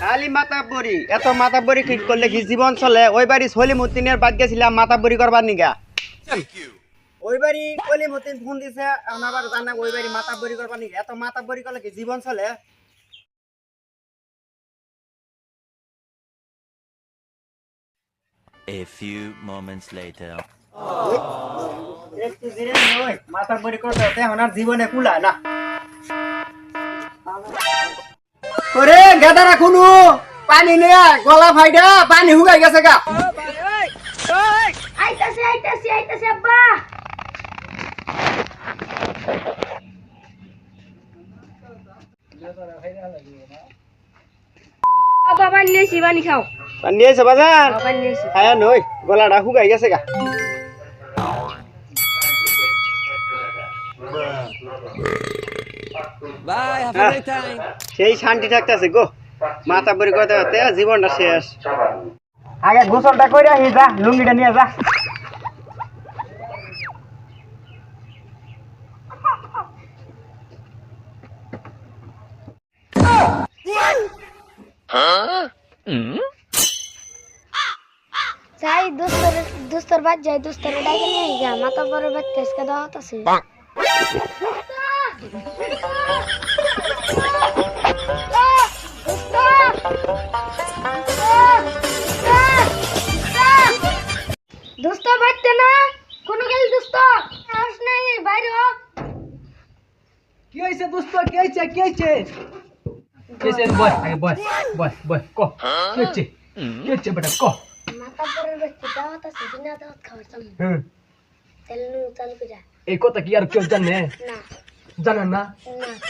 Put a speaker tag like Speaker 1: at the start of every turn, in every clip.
Speaker 1: খালি মাথা বড়ি এত মাথা বড়ি ঠিক করলে কি জীবন চলে? ওই বাড়ি সলি মতিনের বাদ গেছিলাম মাথা বড়ি করবার নিগা। ওই বাড়ি কলি মতিন ফোন দিছে আবার জানা ওই বাড়ি মাথা বড়ি করবার নিগা। এত মাথা বড়ি করলে কি জীবন চলে?
Speaker 2: A few moments later.
Speaker 1: একটু ধীরে নে ওই মাথা বড়ি করতে হতে জীবনে কুলা না? ওরে গেদা রাখুনু পানি নিয়ে গলা ফাইডা পানি হুগাই গেছে গা।
Speaker 3: আইতাছে আইতাছে আইতাছে আব্বা। পানি নিয়েছি পানি খাও।
Speaker 1: পানি নিয়েছে বাজার? খায়া নই গলাটা হুগাই গেছে গা। Ah.
Speaker 2: a great
Speaker 1: সেই শান্তি থাকতেছে গো। মাথা বড়ি করতে করতে জীবনটা শেষ। আগে গোসলটা করে আহি যা লুঙ্গিটা নিয়ে যা।
Speaker 3: যাই দোস্তর দোস্তর বাদ যাই দোস্তর ডাইকে নিয়ে যা মাথা পরে বাদ তেজকে দাওয়াত আছে দোস্ত বাড়তে না কোনো গেল দোস্ত আস নাই বাইরে হ
Speaker 4: কি হয়েছে দোস্ত কি হয়েছে কি হয়েছে কি হয়েছে বয় আগে বয় বয় বয় ক কি হয়েছে কি হয়েছে বেটা ক
Speaker 3: মাথা পরে বাদ দাওয়াত আছে বিনা দাওয়াত খাওয়ার সামনে
Speaker 4: হুম
Speaker 3: তেল নু চাল করে
Speaker 4: এই কথা কি আর কেউ জানে?
Speaker 3: না।
Speaker 4: জানা না?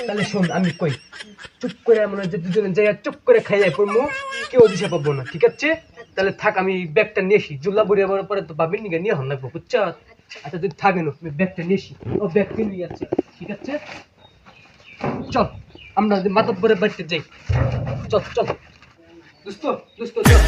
Speaker 4: তাহলে শোন আমি কই। চুপ করে মনে হয় যে দুজনে যাই চুপ করে খাই যাই পড়ব কেউ দিশা পাবো না ঠিক আছে? তাহলে থাক আমি ব্যাগটা নিয়ে আসি। জুল্লা বুড়ি আবার পরে তো বাবির নিগে নিয়ে হন লাগবো বুঝছ? আচ্ছা। তুই থাকেন আমি ব্যাগটা নিয়ে আসি। ও ব্যাগ কিনে যাচ্ছে ঠিক আছে? চল আমরা মাতব পরে বাড়িতে যাই। চল চল। দোস্ত দোস্ত চল।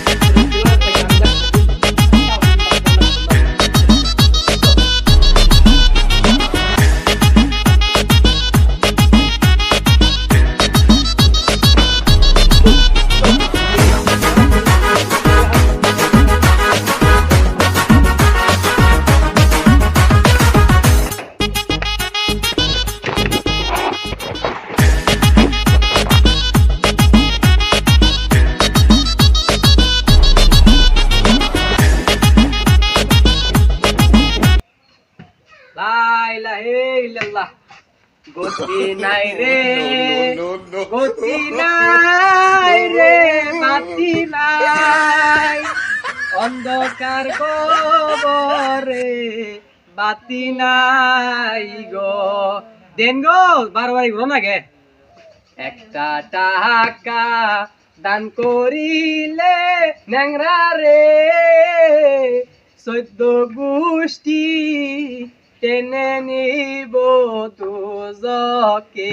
Speaker 4: গতি নাই রে গতি নাই রে মাতি নাই অন্ধকার কবরে বাতি নাই গো। দেন গো বারবার ঘুরো না গে। একটা টাকা দান করিলে ন্যাংরা রে চৈদ্য গোষ্ঠী টেনে নিব তুজকে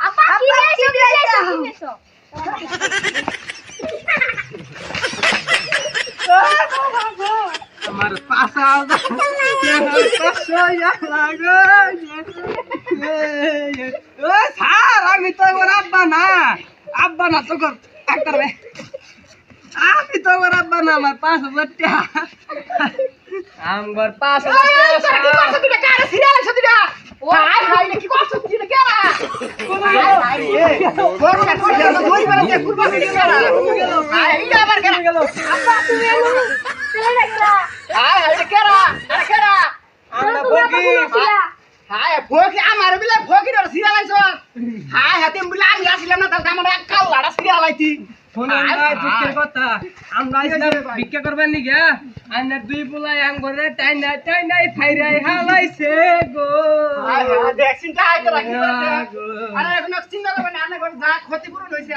Speaker 3: আপা কি নিয়েছো কি নিয়েছো কি নিয়েছো
Speaker 4: আমার পাশা স্যার আমি তো এবার আব্বা না। আব্বা না তো কর একটা আমি তো এবার আব্বা না আমার পাঁচ হাজার টাকা। আমার পাঁচ আমরা
Speaker 1: বিলে ফকি ধর সিরা লাইছ হায় হাতে বিলে আমি আসিলাম না তাহলে আমার কাল লাড়া সিরা লাইতি
Speaker 4: আমরা ভিক্ষা করবার নি গা। আন্নার দুই পোলাই আম করে টাই না টাই নাই ফাইরাই হালাইছে গো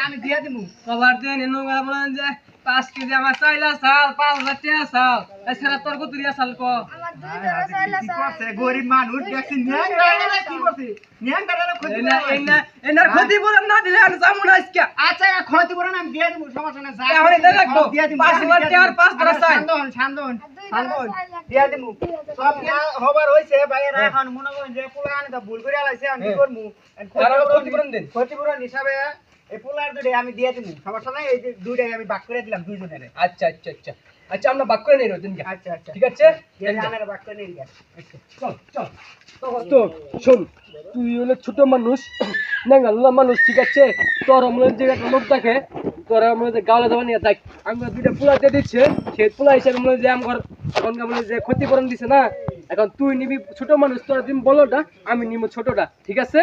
Speaker 1: আমি দিয়া দিমু।
Speaker 4: কবার দেন এনো গা বলেন যে পাঁচ কেজি আমার চাইলা চাল পাঁচ হাজার টাকা চাল। এছাড়া তোর কত দিয়া চাল ক?
Speaker 1: গরিব মানুষ ক্ষতিপূরণ
Speaker 4: এনা এনার ক্ষতি বলেন না দিলে আমি যাব না আজকে।
Speaker 1: আচ্ছা ক্ষতিপূরণ আমি দিয়া সমস্যা
Speaker 4: এখন এটা রাখব। পাঁচ পাঁচ চাই।
Speaker 1: সব হবার হইছে ভাইয়েরা এখন মনে করেন যে পোলা আনে তো ভুল করে আলাইছে আমি কি করমু
Speaker 4: ক্ষতিপূরণ দিন।
Speaker 1: ক্ষতিপূরণ হিসাবে এই পোলার দুটাই আমি দিয়ে দিব সমস্যা নাই এই যে দুইটাই আমি ভাগ করে দিলাম দুইজনের।
Speaker 4: আচ্ছা আচ্ছা আচ্ছা। আচ্ছা আমরা বাক্য নেই রোদিন
Speaker 1: আচ্ছা আচ্ছা।
Speaker 4: ঠিক আছে?
Speaker 1: আমরা বাক্য নিয়ে গেছে
Speaker 4: চল চল। তো শোন তুই হলে ছোট মানুষ নাঙ্গাল্লা মানুষ ঠিক আছে? তোর মনে যে একটা লোক থাকে তোর যে গাওয়ালে দেওয়া নিয়ে থাক। আমরা দুইটা পোলা দিয়ে দিচ্ছে সে পোলা হিসাবে মনে যে আমার এখন যে ক্ষতিপূরণ দিছে না এখন তুই নিবি ছোট মানুষ, তোর দিন বলোটা আমি নিব ছোটটা, ঠিক আছে?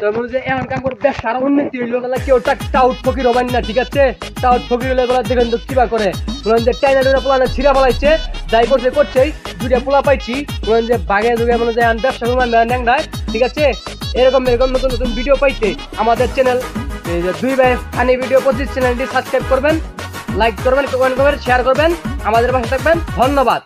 Speaker 4: তোর মনে যে এখন কাম করে, বেশ সারা উন্নতি গেলা কেউ টাউট ফকির হবেন না, ঠিক আছে? টাউট ফকির হলে গেলা দেখেন তো কিবা করে। মনে যে টাইনা টুইনা পোলা ছিঁড়া বলাইছে যাই করছে, করছেই, দুইটা পোলা পাইছি। মনে যে বাগে দুগে মনে যে ব্যবসা করব ন্যাংডায় ঠিক আছে? এরকম এরকম নতুন নতুন ভিডিও পাইতে আমাদের চ্যানেল দুই ভাই ফানি ভিডিও পঁচিশ চ্যানেলটি সাবস্ক্রাইব করবেন লাইক করবেন কমেন্ট করবেন শেয়ার করবেন, আমাদের পাশে থাকবেন, ধন্যবাদ।